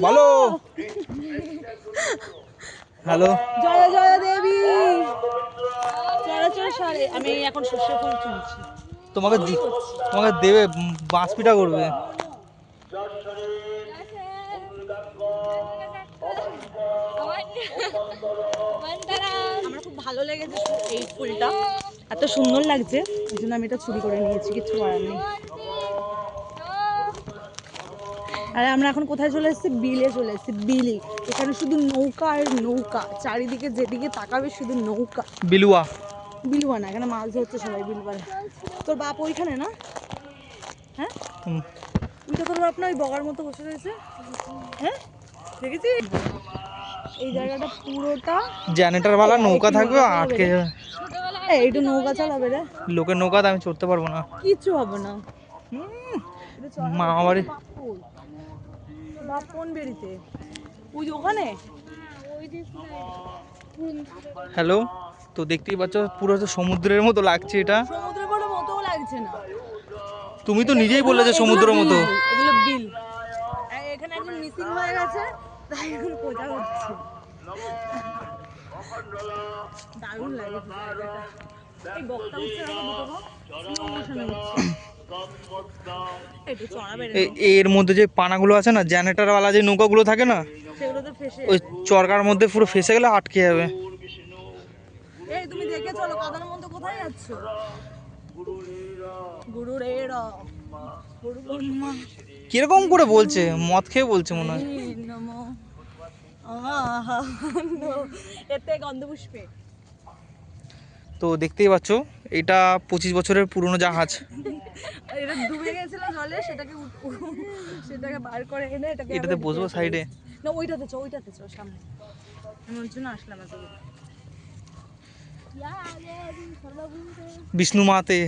বলো হ্যালো জয় জয় দেবী। চরাচর সারে আমি এখন শস্য ফুল চুনছি তোমাকে দি- তোমাকে দেবে বাঁশ পিঠা করবে। আমার খুব ভালো লেগেছে এই ফুলটা। এত সুন্দর লাগছে এই জন্য আমি এটা চুরি করে নিয়েছি কিছু করার নেই। আর আমরা এখন কোথায় চলে এসেছি? বিলে চলে এসেছি বিলি। এখানে শুধু নৌকা আর নৌকা। চারিদিকে যেদিকে তাকাবে শুধু নৌকা। বিলুয়া। বিলুয়া না এখানে মাছ ধরছে সবাই বিলবারে তোর বাপ ওইখানে না? হ্যাঁ। ওইটা তোর বাপ না ওই বগার মতো বসে রয়েছে? হ্যাঁ? দেখেছিস? এই জায়গাটা পুরোটা জেনারেটার বালা নৌকা থাকবে আটকে যাবে। এই একটু নৌকা চালাবে রে। লোকের নৌকাতে আমি চড়তে পারব না। কিচ্ছু হবে না। মামা বাড়ি বাপ কোন বেরিতে? ওই ওখানে? হ্যালো তো দেখতেই পাচ্ছ পুরো তো সমুদ্রের মতো লাগছে এটা। সমুদ্র বড় মতো লাগছে না। তুমি তো নিজেই বললে যে সমুদ্রের মতো। এগুলো বিল। এখানে মিসিং হয়ে গেছে তাই এখন খোঁজা হচ্ছে। দারুণ লাগে এই উঠছে না দুটো slow এর মধ্যে যে পানাগুলো আছে না জেনারেটার বালা যে নৌকাগুলো থাকে না সেগুলো তো ফেসে ওই চরকার মধ্যে পুরো ফেসে গেলে আটকে যাবে। এই তুমি দেখে চলো কাদার মধ্যে কোথায় যাচ্ছ? গুরু রে র গুরু ব্রহ্মা কীরকম করে বলছে? মদ খেয়ে বলছে মনে হয়। এতে গন্ধপুষ্পে। তো দেখতেই পাচ্ছ এটা পঁচিশ বছরের পুরনো জাহাজ। এটা ডুবে গেছিল জলে সেটাকে সেটাকে বার করে এনে এটাকে এটাতে বসবো সাইডে? না ওইটাতে চো ওইটাতে চো সামনে। আমি ওর জন্য আসলাম এত বিষ্ণু মাতে।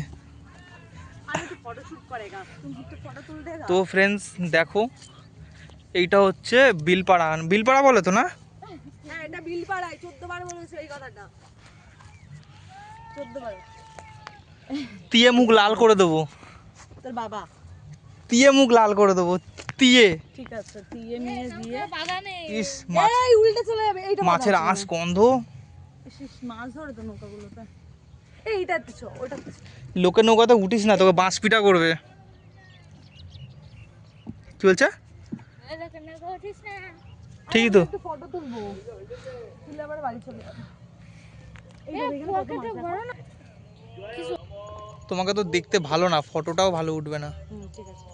তো ফ্রেন্ডস দেখো এইটা হচ্ছে বিলপাড়া। বিলপাড়া বলে তো না? হ্যাঁ এটা বিলপাড়ায় চোদ্দ বার বলেছে এই কথাটা। তিয়ে মুখ লাল করে দেবো। তোর বাবা। তিয়ে মুখ লাল করে দেবো। তিয়ে। ঠিক আছে দিয়ে নিয়ে দিয়ে। ইস মাছ এই উল্টে চলে যাবে এইটা মাছের আঁশ গন্ধ। ইস, ইস, মাছ ধরে তো নৌকাগুলোতে। লোকের নৌকাতে উঠিস না তোকে বাঁশ পিটা করবে। কি বলছে? ঠিকই তো। ফটো তুলবো। তুলে আবার বাড়ি চলে যাবে এইটা দেখে না কত মাছ দেখো। তোমাকে তো দেখতে ভালো না ফটোটাও ভালো উঠবে না। হুম, ঠিক আছে।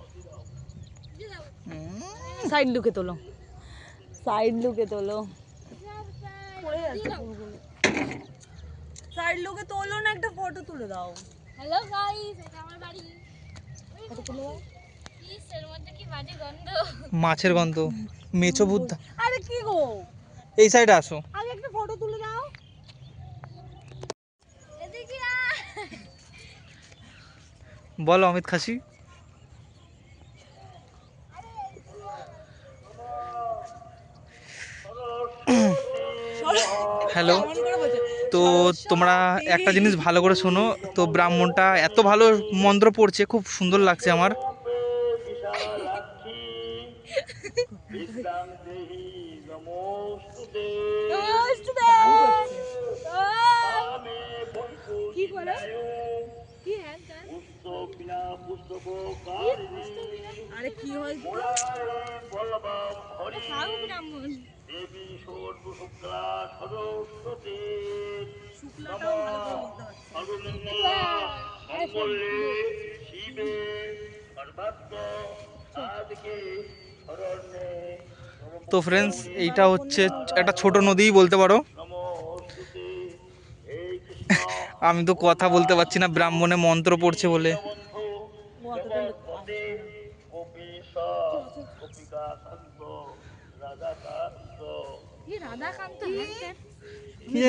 সাইড লুকে তোলো। সাইড লুকে তোলো। সাইড লুকে তোলো না একটা ফটো তুলে দাও। হ্যালো গাইস এটা আমার বাড়ি। ফটো তুলে দাও। ইস মধ্যে কি বাজে গন্ধ? মাছের গন্ধ। মেছো বুদ্ধা আরে কি গো? এই সাইডে আসো আগে একটা ফটো তুলে দাও এদিকে আয়। বলো, অমিত খাসি। হ্যালো তো তোমরা একটা জিনিস ভালো করে শোনো, তো ব্রাহ্মণটা এত ভালো মন্ত্র পড়ছে, খুব সুন্দর লাগছে আমার নমস্তে কি করে কি হ্যাঁ আরে কি তো ফ্রেন্ডস এইটা হচ্ছে একটা ছোট নদীই বলতে পারো। আমি তো কথা বলতে পারছি না ব্রাহ্মণে মন্ত্র পড়ছে বলে ও অতটা লোক আসবে না। কি রাধাকান্ত হ্যাঁ কি জানি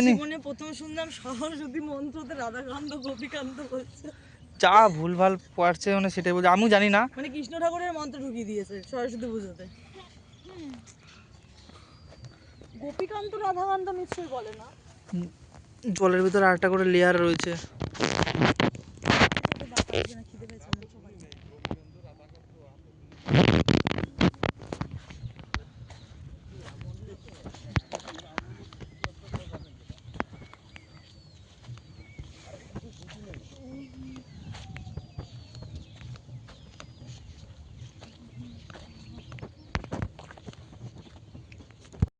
জীবনে প্রথম শুনলাম সরস্বতী মন্ত্রতে রাধাকান্ত গোপীকান্ত বলছে। যা ভুলভাল পড়ছে মানে সেটাই বলছে। আমিও জানি না। মানে কৃষ্ণ ঠাকুরের মন্ত্র ঢুকিয়ে দিয়েছে সরস্বতী পুজোতে। গোপীকান্ত রাধাকান্ত নিশ্চয়ই বলে না। জলের ভিতরে আরেকটা করে লেয়ার রয়েছে।